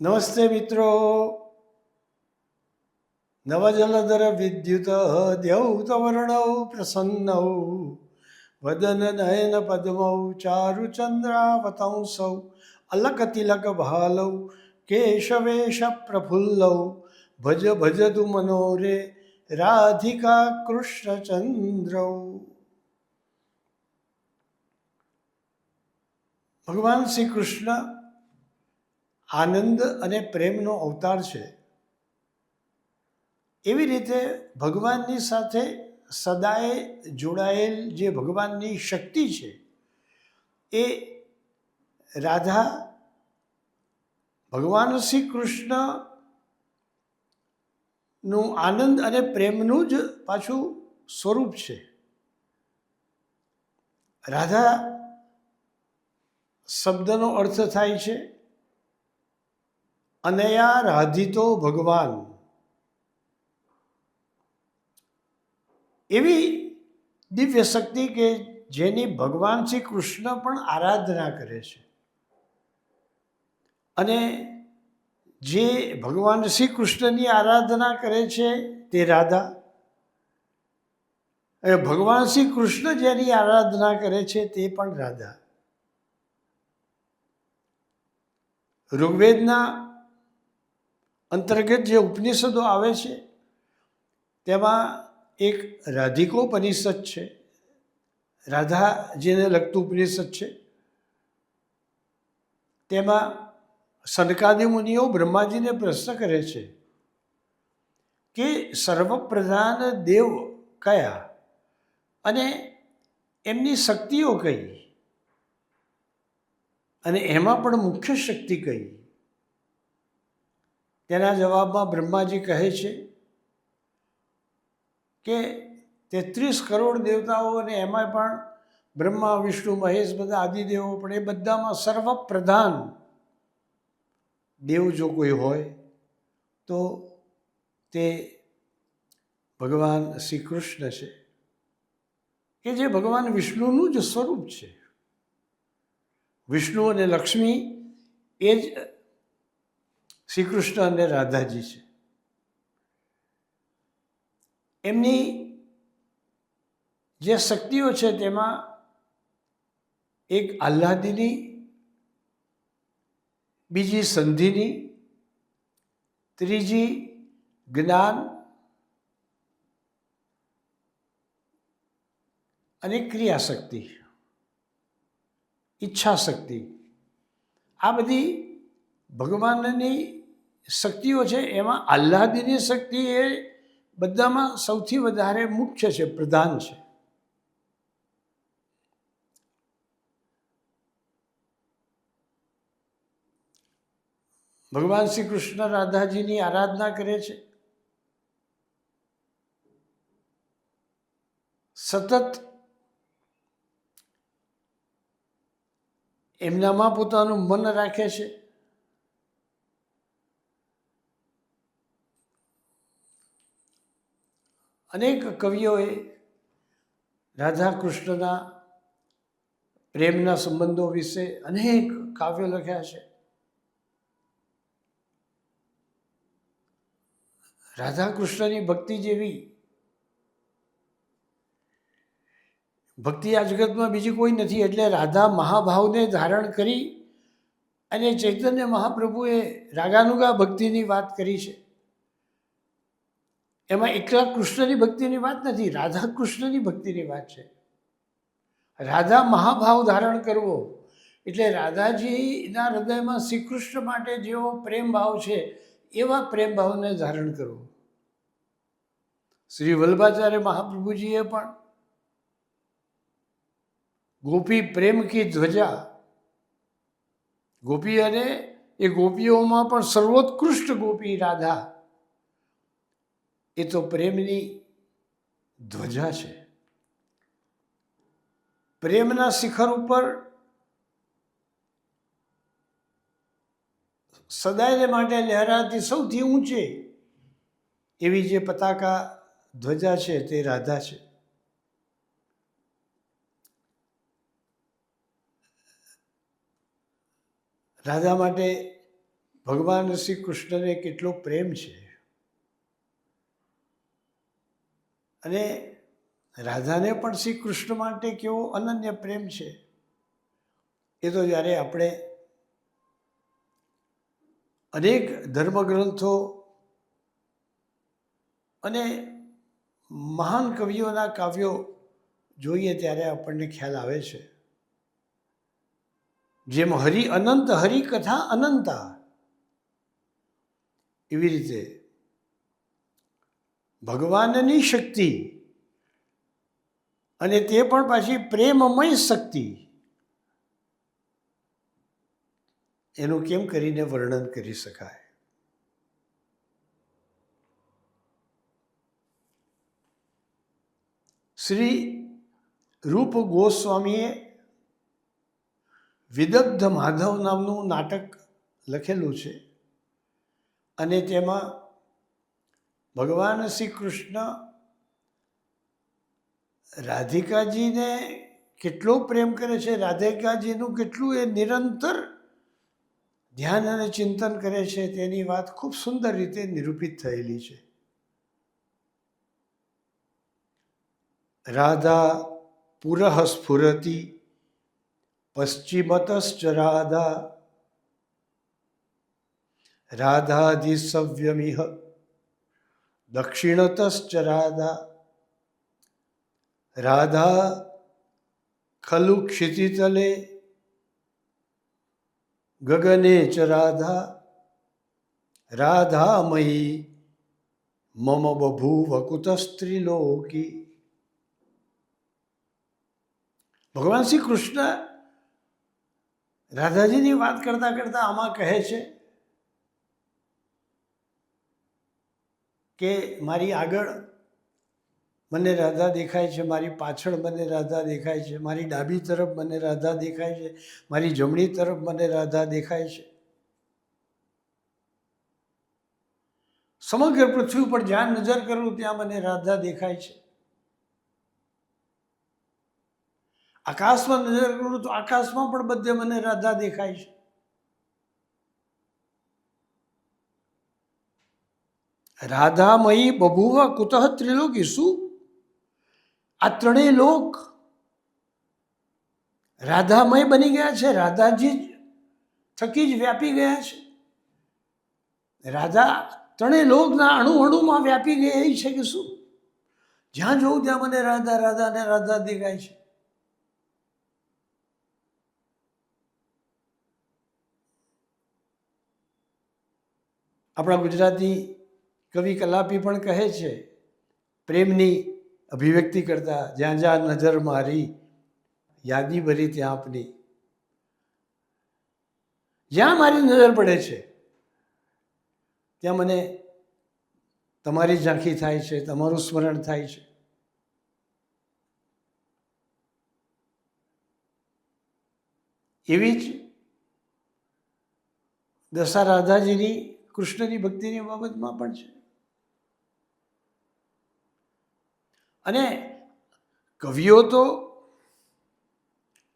નમસ્તે મિત્રો. નવજલધર વિદ્યુત દ્યૌતવર્ણૌ પ્રસન્નૌ. વદન નયન પદ્મૌ ચારુચંદ્રાવતંસૌ અલકતિલક ભાલૌ કેશવેશ પ્રફુલ્લૌ. ભજ ભજતુ મનોરે રાધિકા કૃષ્ણચંદ્રૌ. ભગવાન શ્રી કૃષ્ણ આનંદ અને પ્રેમનો અવતાર છે. એવી રીતે ભગવાનની સાથે સદાય જોડાયેલ જે ભગવાનની શક્તિ છે, એ રાધા, ભગવાન શ્રી કૃષ્ણનું આનંદ અને પ્રેમનું જ પાછું સ્વરૂપ છે. રાધા શબ્દનો અર્થ થાય છે અનયા રાધિતો ભગવાન. એવી દિવ્ય શક્તિ કે જેની ભગવાન શ્રી કૃષ્ણ પણ આરાધના કરે છે. અને જે ભગવાન શ્રી કૃષ્ણની આરાધના કરે છે તે રાધા. અને ભગવાન શ્રી કૃષ્ણ જેની આરાધના કરે છે તે પણ રાધા. ઋગ્વેદના અંતર્ગત જે ઉપનિષદો આવે છે, તેમાં એક રાધિકોપનિષદ છે. રાધાજીને લગતું ઉપનિષદ છે. તેમાં સનકાદી મુનિઓ બ્રહ્માજીને પ્રશ્ન કરે છે કે સર્વપ્રધાન દેવ કયા અને એમની શક્તિઓ કઈ? અને એમાં પણ મુખ્ય શક્તિ કઈ? તેના જવાબમાં બ્રહ્માજી કહે છે કે તેત્રીસ કરોડ દેવતાઓ અને એમાં પણ બ્રહ્મા, વિષ્ણુ, મહેશ બધા, આદિદેવો પણ એ બધામાં સર્વપ્રધાન દેવ જો કોઈ હોય તો તે ભગવાન શ્રી કૃષ્ણ છે. કે જે ભગવાન વિષ્ણુનું જ સ્વરૂપ છે. વિષ્ણુ અને લક્ષ્મી એ જ શ્રી કૃષ્ણ અને રાધાજી છે. એમની જે શક્તિઓ છે તેમાં એક આહ્લાદીની, બીજી સંધિની, ત્રીજી જ્ઞાન અને ક્રિયાશક્તિ ઈચ્છા શક્તિ આ બધી ભગવાનની શક્તિઓ છે, એમાં આહ્લાદીની શક્તિ એ બધામાં સૌથી વધારે મુખ્ય છે, પ્રધાન છે. ભગવાન શ્રી કૃષ્ણ રાધાજીની આરાધના કરે છે. સતત એમનામાં પોતાનું મન રાખે છે. અનેક કવિઓએ રાધા કૃષ્ણના પ્રેમના સંબંધો વિશે અનેક કાવ્યો લખ્યા છે. રાધા કૃષ્ણની ભક્તિ જેવી ભક્તિ આ જગતમાં બીજી કોઈ નથી, એટલે રાધા મહાભાવને ધારણ કરી અને ચૈતન્ય મહાપ્રભુએ રાગાનુગા ભક્તિની વાત કરી છે. એમાં એકલા કૃષ્ણની ભક્તિની વાત નથી, રાધા કૃષ્ણની ભક્તિની વાત છે. રાધા મહાભાવ ધારણ કરવો, એટલે રાધાજીના હૃદયમાં શ્રી કૃષ્ણ માટે જેવો પ્રેમ ભાવ છે, એવા પ્રેમ ભાવને ધારણ કરવો. શ્રી વલ્ભાચાર્ય મહાપ્રભુજીએ પણ ગોપી પ્રેમ કી ધ્વજા, ગોપી અને એ ગોપીઓમાં પણ સર્વોત્કૃષ્ટ ગોપી રાધા એ તો પ્રેમની ધ્વજા છે. પ્રેમના શિખર ઉપર સદાયને માટે લહેરાતી સૌથી ઊંચે એવી જે પતાકા ધ્વજા છે તે રાધા છે. રાધા માટે ભગવાન શ્રી કૃષ્ણને કેટલો પ્રેમ છે. અને રાધાને પણ શ્રી કૃષ્ણ માટે કેવો અનન્ય પ્રેમ છે. એ તો જ્યારે આપણે અનેક ધર્મગ્રંથો અને મહાન કવિઓના કાવ્યો જોઈએ ત્યારે આપણને ખ્યાલ આવે છે. જેમ હરિ અનંત હરિકથા અનંતા. એવી રીતે ભગવાનની શક્તિ. અને તે પણ પાછી પ્રેમમય શક્તિ. એનું કેમ કરીને વર્ણન કરી શકાય? શ્રી રૂપ ગોસ્વામીએ વિદગ્ધ માધવ નામનું નાટક લખેલું છે. અને તેમાં ભગવાન શ્રી કૃષ્ણ રાધિકાજીને કેટલો પ્રેમ કરે છે, રાધિકાજીનું કેટલું એ નિરંતર ધ્યાન અને ચિંતન કરે છે, તેની વાત ખૂબ સુંદર રીતે નિરૂપિત થયેલી છે. રાધા પુરઃ સ્ફુરતી પશ્ચિમતશ્ચ રાધા, રાધાધિસવ્યમિહ દક્ષિણતશ્ચ રાધા રાધા ખલુ ક્ષિતિતલે ગગને ચ રાધા રાધામયી મમ બભૂવ કુતસ્ત્રીલોકી ભગવાન શ્રી કૃષ્ણ રાધાજીની વાત કરતા કરતા આમાં કહે છે કે મારી આગળ મને રાધા દેખાય છે, મારી પાછળ મને રાધા દેખાય છે, મારી ડાબી તરફ મને રાધા દેખાય છે, મારી જમણી તરફ મને રાધા દેખાય છે. સમગ્ર પૃથ્વી ઉપર જ્યાં નજર કરું ત્યાં મને રાધા દેખાય છે. આકાશમાં નજર કરું તો આકાશમાં પણ બધે મને રાધા દેખાય છે. રાધામયી બભુવ કુતઃ ત્રિલોકી શું આ ત્રણેય લોક રાધામય બની ગયા છે. રાધાજી થકી જ વ્યાપી ગયા છે. રાધા ત્રણેય લોકના અણુ અણુમાં વ્યાપી ગયા છે કે શું? જ્યાં જોઉં ત્યાં મને રાધા રાધા ને રાધા દેખાય છે. આપણા ગુજરાતી કવિ કલાપી પણ કહે છે, પ્રેમની અભિવ્યક્તિ કરતા જ્યાં જ્યાં નજર મારી, યાદી ભરી ત્યાં આપની. જ્યાં મારી નજર પડે છે, ત્યાં મને તમારી ઝાંખી થાય છે, તમારું સ્મરણ થાય છે. એવી જ દશા રાધાજીની કૃષ્ણની ભક્તિની બાબતમાં પણ છે. અને કવિઓ તો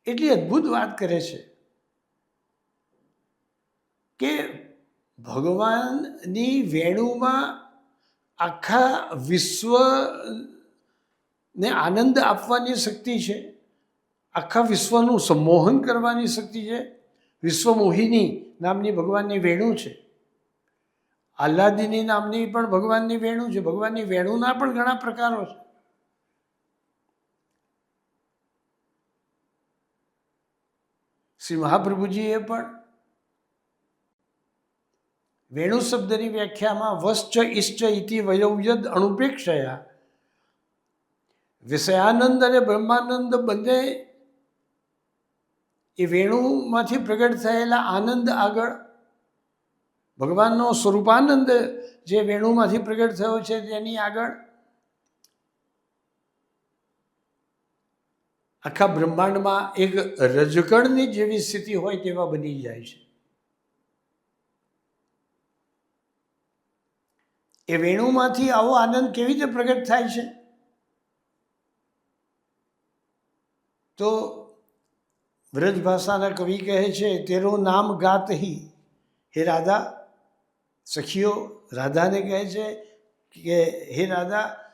એટલી અદ્ભુત વાત કરે છે કે ભગવાનની વેણુમાં આખા વિશ્વને આનંદ આપવાની શક્તિ છે, આખા વિશ્વનું સંમોહન કરવાની શક્તિ છે. વિશ્વમોહિની નામની ભગવાનની વેણુ છે. આહ્લાદિની નામની પણ ભગવાનની વેણુ છે. ભગવાનની વેણુના પણ ઘણા પ્રકારો છે. શ્રી મહાપ્રભુજીએ પણ વેણુ શબ્દની વ્યાખ્યામાં વશ્ચ ઇશ્ચ ઇતિ વયોવ્યદ અણુપેક્ષયા. વિષયાનંદ અને બ્રહ્માનંદ બંને એ વેણુમાંથી પ્રગટ થયેલા આનંદ આગળ ભગવાનનો સ્વરૂપાનંદ જે વેણુમાંથી પ્રગટ થયો છે તેની આગળ આખા બ્રહ્માંડમાં એક રજકણની જેવી સ્થિતિ હોય તેવા બની જાય છે. એ વેણુમાંથી આવો આનંદ કેવી રીતે પ્રગટ થાય છે? તો વ્રજ ભાષાના કવિ કહે છે, તેરો નામ ગાત હી. હે રાધા, સખીઓ રાધાને કહે છે કે, હે રાધા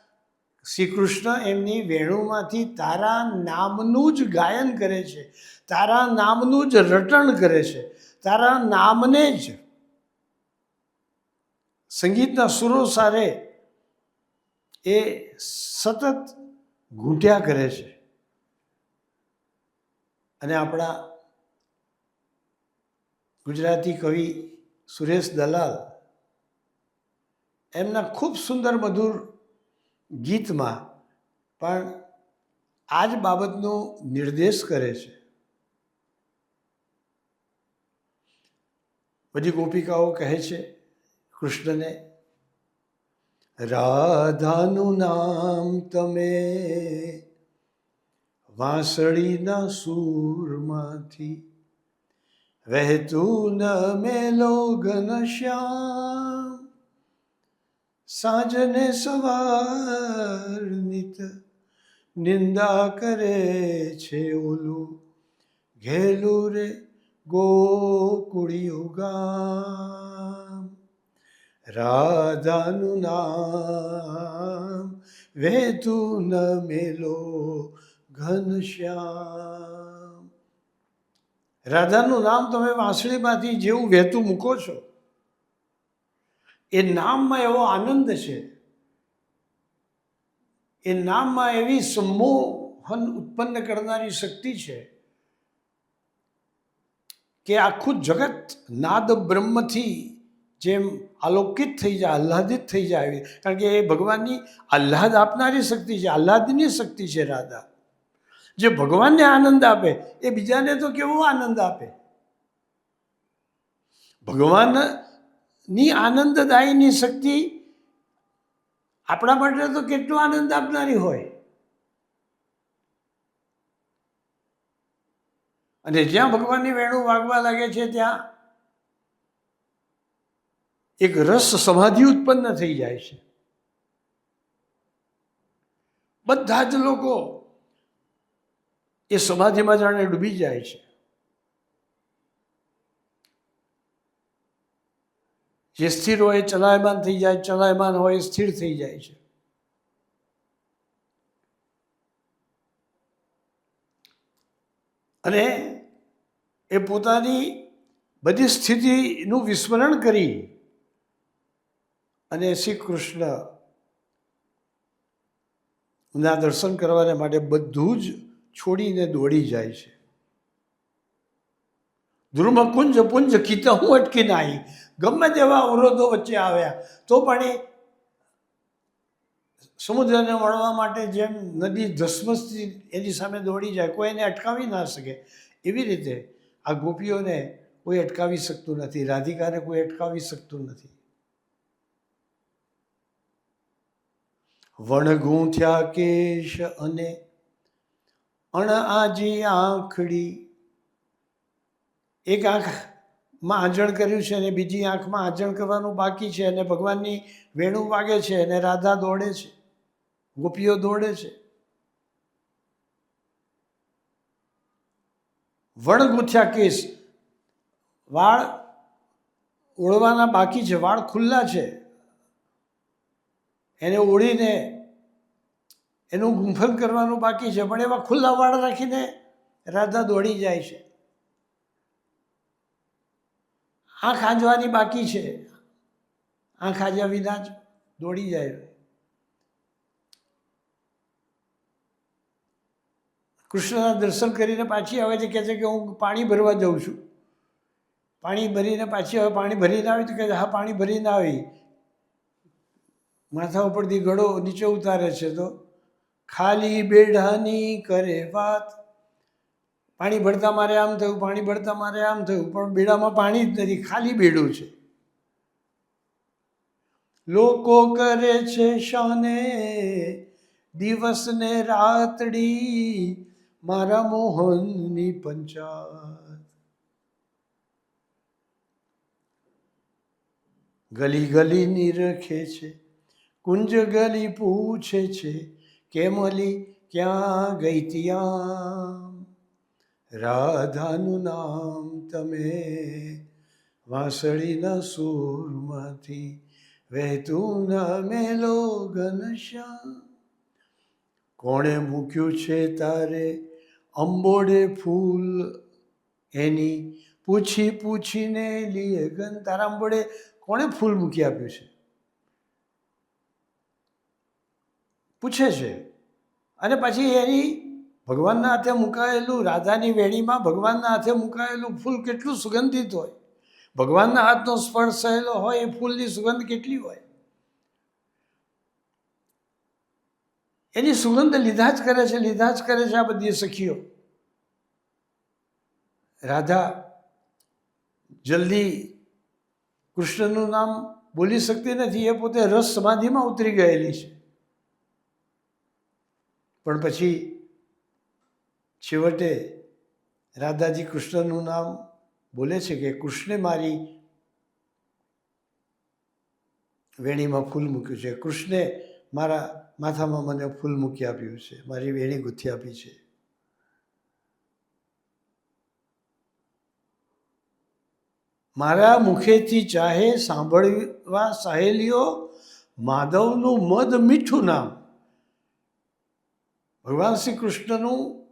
શ્રી કૃષ્ણ એમની વેણુમાંથી તારા નામનું જ ગાયન કરે છે, તારા નામનું જ રટણ કરે છે, તારા નામને જ. સંગીતના સુરો સારે એ સતત ઘૂંટ્યા કરે છે. અને આપણા ગુજરાતી કવિ સુરેશ દલાલ એમના ખૂબ સુંદર મધુર ગીતમાં પણ આ જ બાબતનો નિર્દેશ કરે છે. બધી ગોપિકાઓ કહે છે કૃષ્ણને, રાધાનું નામ તમે વાંસળીના સૂરમાંથી વહેતું ન મેલો ઘનશ્યામ સાંજને સવાર નિત નિંદા કરે છે ઓલું. ઘેલું રે ગોકુળિયું ગામ. રાધાનું નામ વેતું ન મેલો ઘનશ્યામ રાધાનું નામ તમે વાંસળીમાંથી જેવું વહેતું મૂકો છો. એ નામમાં એવો આનંદ છે. એ નામમાં એવી સંમોહન ઉત્પન્ન કરનારી શક્તિ છે કે આખું જગત નાદ બ્રહ્મથી જેમ આલોકિત થઈ જાય, આહ્લાદિત થઈ જાય એવી. કારણ કે એ ભગવાનની આહ્લાદ આપનારી શક્તિ છે, આહ્લાદની શક્તિ છે રાધા. જે ભગવાનને આનંદ આપે, એ બીજાને તો કેવો આનંદ આપે? ભગવાનની આનંદદાયીની શક્તિ આપણા માટે તો કેટલો આનંદ આપનારી હોય. અને જ્યાં ભગવાનની વેણું વાગવા લાગે છે ત્યાં એક રસ સમાધિ ઉત્પન્ન થઈ જાય છે. બધા જ લોકો એ સમાધિમાં જાણે ડૂબી જાય છે. જે સ્થિર હોય એ ચલાયમાન થઈ જાય, ચલાયમાન હોય સ્થિર થઈ જાય છે. અને એ પોતાની બધી સ્થિતિનું વિસ્મરણ કરી અને શ્રી કૃષ્ણના દર્શન કરવાને માટે બધું જ છોડીને દોડી જાય છે. ધ્રુમ કુંજ પુંજ કીતા હું અટકી નાહી. ગમે તેવા અવરોધો વચ્ચે આવ્યા. તો પણ એ સમુદ્રને મળવા માટે જેમ નદી ધસમસથી એની સામે દોડી જાય, કોઈ એને અટકાવી ના શકે. એવી રીતે આ ગોપીઓને કોઈ અટકાવી શકતું નથી, રાધિકાને કોઈ અટકાવી શકતું નથી. વણગૂંથ્યા કેશ અને અણ આજી આંખડી. એક આંખમાં આંજણ કર્યું છે અને બીજી આંખમાં આંજણ કરવાનું બાકી છે અને ભગવાનની વેણું વાગે છે અને રાધા દોડે છે. ગોપીઓ દોડે છે. વણગૂંથ્યા કેસ. વાળ ઓળવાના બાકી છે. વાળ ખુલ્લા છે. એને ઓળીને એનું ગુંફન કરવાનું બાકી છે. પણ એવા ખુલ્લા વાળ રાખીને રાધા દોડી જાય છે. આંખ આંજવાની બાકી છે. આંખ આંજ્યા વિના જ દોડી જાય. કૃષ્ણના દર્શન કરીને પાછી આવે છે કહે છે કે હું પાણી ભરવા જાઉં છું. પાણી ભરીને પાછી હવે પાણી ભરીને આવી તો કહે હા, પાણી ભરીને આવી. માથા ઉપરથી ગળો નીચે ઉતારે છે તો, ખાલી બેઢાની કરે વાત. પાણી ભરતા મારે આમ થયું, પાણી ભરતા મારે આમ થયું, પણ બેડામાં પાણી જ નથી, ખાલી બેડું છે. લોકો કરે છે શાને, દિવસને રાતડી મારા મોહનની પંચાત ગલી ગલી નિરખે છે, કુંજ ગલી પૂછે છે કેમલી ક્યાં ગઈ ત્યાં રાધાનું નામ તમે વાંસળીના સૂરમાંથી વહેતું નામે લો ઘનશ્યામ કોણે મૂક્યું છે તારે અંબોડે ફૂલ? એની પૂછી પૂછીને લીએ ગન તારા અંબોડે કોણે ફૂલ મૂકી આપ્યું છે? પૂછે છે. અને પછી એની ભગવાનના હાથે મુકાયેલું રાધાની વેણીમાં ભગવાનના હાથે મુકાયેલું ફૂલ કેટલું સુગંધિત હોય. ભગવાનના હાથનો સ્પર્શ થયેલો હોય, એ ફૂલની સુગંધ કેટલી હોય? એની સુગંધ લીધા જ કરે છે, લીધા જ કરે છે આ બધી સખીઓ. રાધા જલ્દી કૃષ્ણનું નામ બોલી શકતી નથી, એ પોતે રસ સમાધિમાં ઉતરી ગયેલી છે. પણ પછી છેવટે રાધાજી કૃષ્ણનું નામ બોલે છે કે કૃષ્ણે મારી વેણીમાં ફૂલ મૂક્યું છે. કૃષ્ણે મારા માથામાં મને ફૂલ મૂકી આપ્યું છે. મારી વેણી ગુંથી આપી છે. મારા મુખેથી ચાહે સાંભળવા સહેલીઓ, માધવનું મધ મીઠું નામ. ભગવાન શ્રી કૃષ્ણનું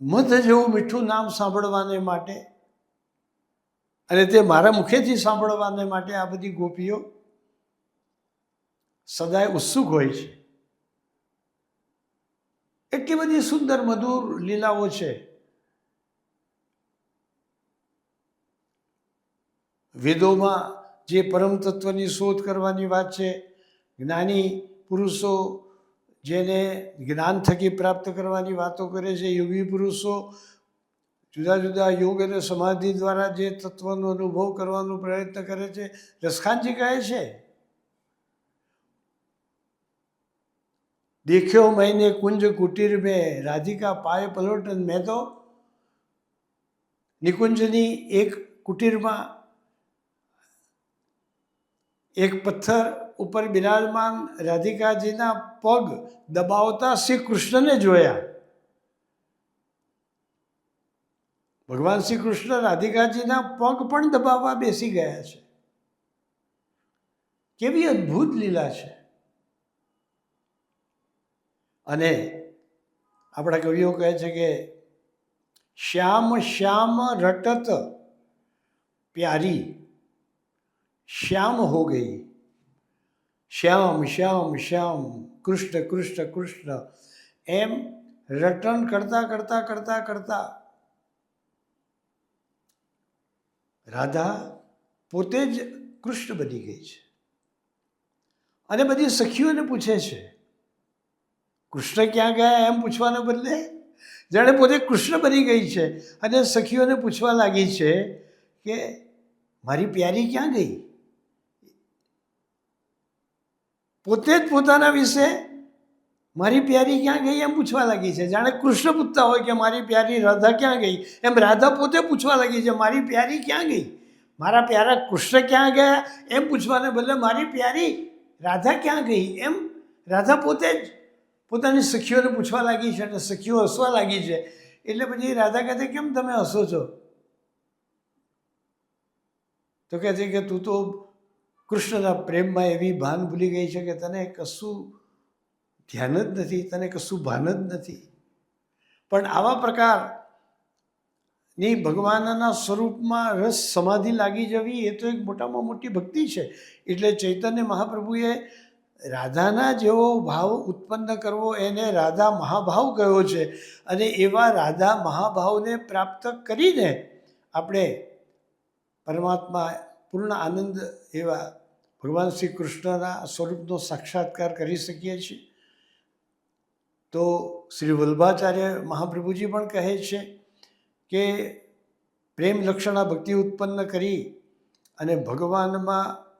મધ જેવું મીઠું નામ સાંભળવાને માટે. અને તે મારા મુખેથી સાંભળવાને માટે આ બધી ગોપીઓ સદાય ઉત્સુક હોય છે. એટલી બધી સુંદર મધુર લીલાઓ છે. વેદોમાં જે પરમ તત્વની શોધ કરવાની વાત છે, જ્ઞાની પુરુષો જેને જ્ઞાન થકી પ્રાપ્ત કરવાની વાતો કરે છે યોગી પુરુષો, જુદા જુદા યોગ અને સમાધિ દ્વારા જે તત્વનો અનુભવ કરવાનો પ્રયત્ન કરે છે. રસખાનજી કહે છે, દેખ્યો મહિને કુંજ કુટીર મેં, રાધિકા પાય પલોટન મેં તો. નિકુંજની એક કુટીરમાં એક પથ્થર ઉપર બિરાજમાન રાધિકાજીના પગ દબાવતા શ્રી કૃષ્ણને જોયા. ભગવાન શ્રી કૃષ્ણ રાધિકાજીના પગ પણ દબાવવા બેસી ગયા છે. કેવી અદ્ભુત લીલા છે. અને આપણા કવિઓ કહે છે કે, શ્યામ શ્યામ રટત પ્યારી, શ્યામ હો ગઈ. શ્યામ શ્યામ શ્યામ, કૃષ્ણ કૃષ્ણ કૃષ્ણ. એમ રટન કરતા કરતા કરતા કરતા રાધા પોતે જ કૃષ્ણ બની ગઈ છે. અને બધી સખીઓને પૂછે છે, કૃષ્ણ ક્યાં ગયા? એમ પૂછવાને બદલે, જાણે પોતે કૃષ્ણ બની ગઈ છે. અને સખીઓને પૂછવા લાગી છે કે, મારી પ્યારી ક્યાં ગઈ? પોતે જ પોતાના વિશે મારી પ્યારી ક્યાં ગઈ એમ પૂછવા લાગી છે. જાણે કૃષ્ણ પૂછતા હોય કે મારી પ્યારી રાધા ક્યાં ગઈ? એમ રાધા પોતે પૂછવા લાગી છે, મારી પ્યારી ક્યાં ગઈ? મારા પ્યારા કૃષ્ણ ક્યાં ગયા? એમ પૂછવાને બદલે, મારી પ્યારી રાધા ક્યાં ગઈ? એમ રાધા પોતે જ પોતાની સખીઓને પૂછવા લાગી છે અને સખીઓ હસવા લાગી છે. એટલે પછી રાધા કહે કેમ તમે હસો છો? તો કહે છે કે, તું તો કૃષ્ણના પ્રેમમાં એવી ભાન ભૂલી ગઈ છે કે તને કશું ધ્યાન જ નથી, તને કશું ભાન જ નથી. પણ આવા પ્રકારની ભગવાનના સ્વરૂપમાં રસ સમાધિ લાગી જવી એ તો એક મોટામાં મોટી ભક્તિ છે. એટલે ચૈતન્ય મહાપ્રભુએ રાધાના જેવો ભાવ ઉત્પન્ન કરવો, એને રાધા મહાભાવ કહ્યો છે અને એવા રાધા મહાભાવને પ્રાપ્ત કરીને આપણે પરમાત્મા પૂર્ણ આનંદ એવા ભગવાન શ્રી કૃષ્ણના સ્વરૂપનો સાક્ષાત્કાર કરી શકીએ છીએ. તો શ્રી વલ્ભાચાર્ય મહાપ્રભુજી પણ કહે છે કે પ્રેમ લક્ષણા ભક્તિ ઉત્પન્ન કરી અને ભગવાનમાં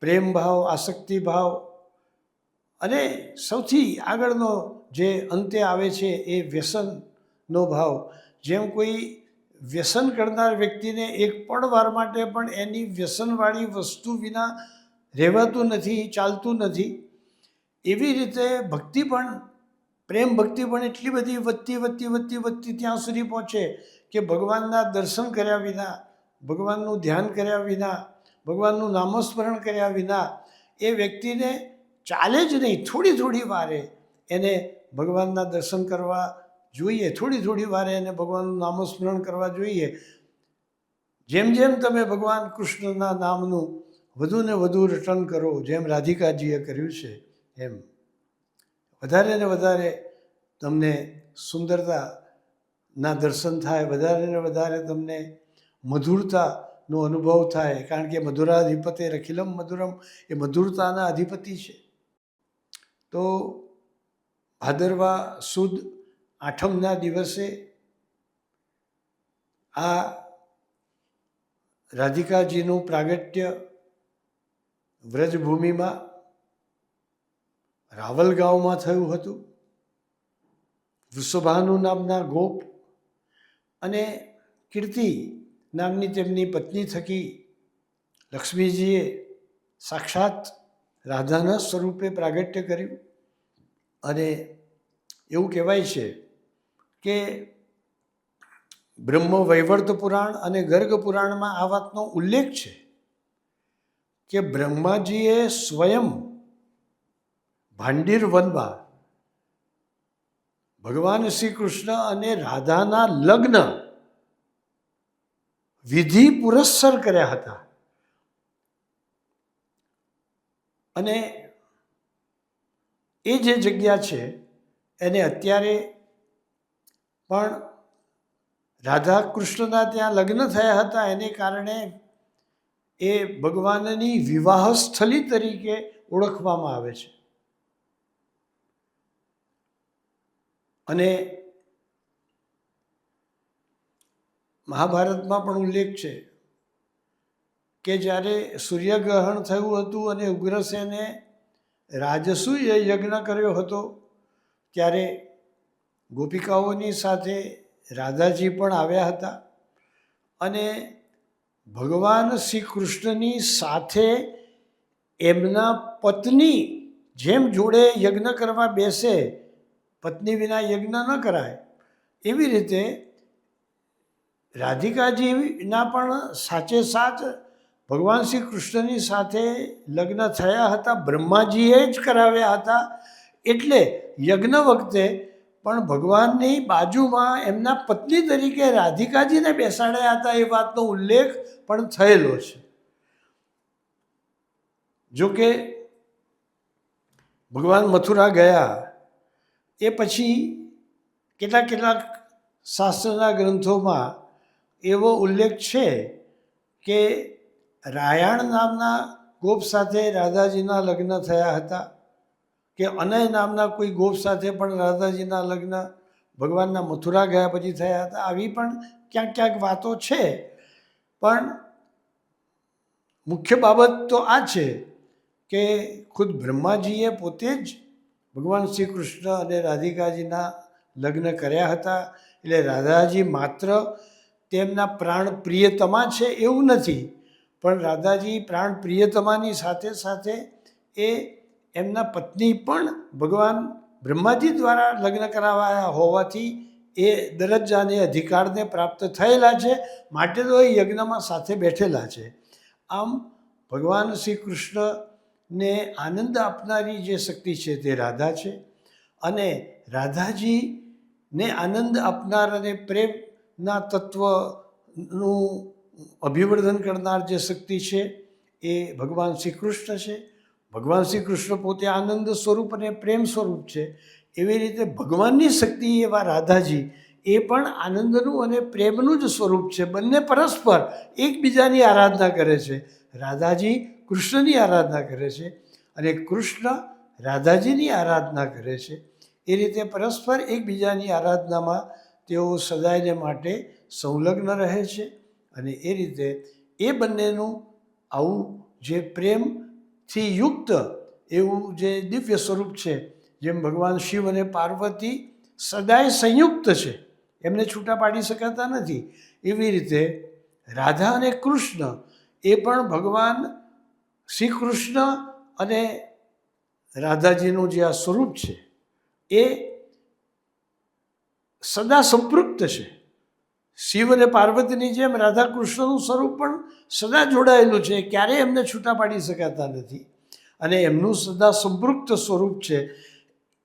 પ્રેમ ભાવ, આસક્તિ ભાવ અને સૌથી આગળનો જે અંતે આવે છે એ વ્યસનનો ભાવ. જેમ કોઈ વ્યસન કરનાર વ્યક્તિને એક પણ વાર માટે પણ એની વ્યસનવાળી વસ્તુ વિના રહેવાતું નથી, ચાલતું નથી. એવી રીતે ભક્તિ પણ, પ્રેમ ભક્તિ પણ એટલી બધી વધતી વધતી વધતી વધતી ત્યાં સુધી પહોંચે કે ભગવાનના દર્શન કર્યા વિના, ભગવાનનું ધ્યાન કર્યા વિના, ભગવાનનું નામસ્મરણ કર્યા વિના એ વ્યક્તિને ચાલે જ નહીં. થોડી થોડી વારે એને ભગવાનના દર્શન કરવા જોઈએ. થોડી થોડી વારે એને ભગવાનનું નામસ્મરણ કરવા જોઈએ. જેમ જેમ તમે ભગવાન કૃષ્ણના નામનું વધુ ને વધુ રટન કરો, જેમ રાધિકાજીએ કર્યું છે, એમ. વધારે ને વધારે તમને સુંદરતાના દર્શન થાય, વધારે ને વધારે તમને મધુરતાનો અનુભવ થાય, કારણ કે મધુરાધિપતે રખિલમ મધુરમ, એ મધુરતાના અધિપતિ છે. તો ભાદરવા સુદ આઠમના દિવસે આ રાધિકાજીનું પ્રાગટ્ય વ્રજભૂમિમાં રાવલ ગામમાં થયું હતું. વૃષભાનુ નામના ગોપ અને કીર્તિ નામની તેમની પત્ની થકી લક્ષ્મીજીએ સાક્ષાત રાધાના સ્વરૂપે પ્રાગટ્ય કર્યું. અને એવું કહેવાય છે કે બ્રહ્મ વૈવર્ત પુરાણ અને ગર્ગ પુરાણમાં આ વાતનો ઉલ્લેખ છે. કે બ્રહ્માજીએ સ્વયં ભાંડીર વનમાં ભગવાન શ્રી કૃષ્ણ અને રાધાના લગ્ન વિધિ પુરસ્સર કર્યા હતા. અને એ જે જગ્યા છે, એને અત્યારે પણ રાધા કૃષ્ણના ત્યાં લગ્ન થયા હતા. એને કારણે એ ભગવાનની વિવાહ સ્થલી તરીકે ઓળખવામાં આવે છે. અને મહાભારતમાં પણ ઉલ્લેખ છે કે જ્યારે સૂર્યગ્રહણ થયું હતું અને ઉગ્રસેને રાજસૂય યજ્ઞ કર્યો હતો, ત્યારે ગોપિકાઓની સાથે રાધાજી પણ આવ્યા હતા અને ભગવાન શ્રી કૃષ્ણની સાથે એમના પત્ની જેમ જોડે યજ્ઞ કરવા બેસે, પત્ની વિના યજ્ઞ ન કરાય. એવી રીતે રાધિકાજીના પણ સાચે સાચ ભગવાન શ્રી કૃષ્ણની સાથે લગ્ન થયા હતા. બ્રહ્માજીએ જ કરાવ્યા હતા. એટલે યજ્ઞ વખતે પણ ભગવાનની બાજુમાં એમના પત્ની તરીકે રાધિકાજીને બેસાડ્યા હતા એ વાતનો ઉલ્લેખ પણ થયેલો છે. જોકે ભગવાન મથુરા ગયા, એ પછી કેટલાક કેટલાક શાસ્ત્રના ગ્રંથોમાં એવો ઉલ્લેખ છે કે રાયણ નામના ગોપ સાથે રાધાજીના લગ્ન થયા હતા. કે અનય નામના કોઈ ગોપ સાથે પણ રાધાજીના લગ્ન ભગવાનના મથુરા ગયા પછી થયા હતા, આવી પણ ક્યાંક ક્યાંક વાતો છે. પણ મુખ્ય બાબત તો આ છે કે ખુદ બ્રહ્માજીએ પોતે જ ભગવાન શ્રી કૃષ્ણ અને રાધિકાજીના લગ્ન કર્યા હતા. એટલે રાધાજી માત્ર તેમના પ્રાણ પ્રિયતમા છે એવું નથી, પણ રાધાજી પ્રાણ પ્રિયતમાની સાથે સાથે એ એમના પત્ની પણ ભગવાન બ્રહ્માજી દ્વારા લગ્ન કરાવાયા હોવાથી એ દરજ્જાને, અધિકારને પ્રાપ્ત થયેલા છે. માટે તો એ યજ્ઞમાં સાથે બેઠેલા છે. આમ ભગવાન શ્રી કૃષ્ણને આનંદ આપનારી જે શક્તિ છે તે રાધા છે અને રાધાજીને આનંદ આપનાર અને પ્રેમના તત્વનું અભિવર્ધન કરનાર જે શક્તિ છે એ ભગવાન શ્રી કૃષ્ણ છે. ભગવાન શ્રી કૃષ્ણ પોતે આનંદ સ્વરૂપ અને પ્રેમ સ્વરૂપ છે. એવી રીતે ભગવાનની શક્તિ એવા રાધાજી એ પણ આનંદનું અને પ્રેમનું જ સ્વરૂપ છે. બંને પરસ્પર એકબીજાની આરાધના કરે છે. રાધાજી કૃષ્ણની આરાધના કરે છે અને કૃષ્ણ રાધાજીની આરાધના કરે છે. એ રીતે પરસ્પર એકબીજાની આરાધનામાં તેઓ સદાયને માટે સંલગ્ન રહે છે અને એ રીતે એ બંનેનું આવું જે પ્રેમથી યુક્ત એવું જે દિવ્ય સ્વરૂપ છે, જેમ ભગવાન શિવ અને પાર્વતી સદાય સંયુક્ત છે, એમને છૂટા પાડી શકાતા નથી. એવી રીતે રાધા અને કૃષ્ણ એ પણ ભગવાન શ્રી કૃષ્ણ અને રાધાજીનું જે આ સ્વરૂપ છે, એ સદા સંપૃક્ત છે. શિવ અને પાર્વતીની જેમ રાધાકૃષ્ણનું સ્વરૂપ પણ સદા જોડાયેલું છે, ક્યારેય એમને છૂટા પાડી શકાતા નથી. અને એમનું સદા સંપૃક્ત સ્વરૂપ છે.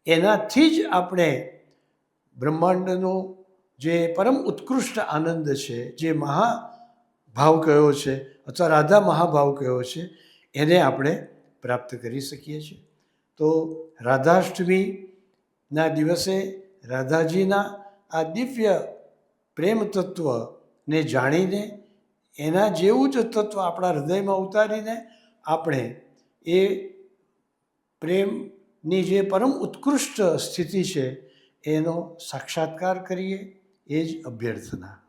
એનાથી જ આપણે બ્રહ્માંડનો જે પરમ ઉત્કૃષ્ટ આનંદ છે, જે મહાભાવ કયો છે, અથવા રાધા મહાભાવ કયો છે, એને આપણે પ્રાપ્ત કરી શકીએ છીએ. તો રાધાષ્ટમીના દિવસે રાધાજીના આ દિવ્ય પ્રેમ તત્વને જાણીને એના જેવું જ તત્વ આપણા હૃદયમાં ઉતારીને આપણે એ પ્રેમની જે પરમ ઉત્કૃષ્ટ સ્થિતિ છે, એનો સાક્ષાત્કાર કરીએ એ જ અભ્યર્થના.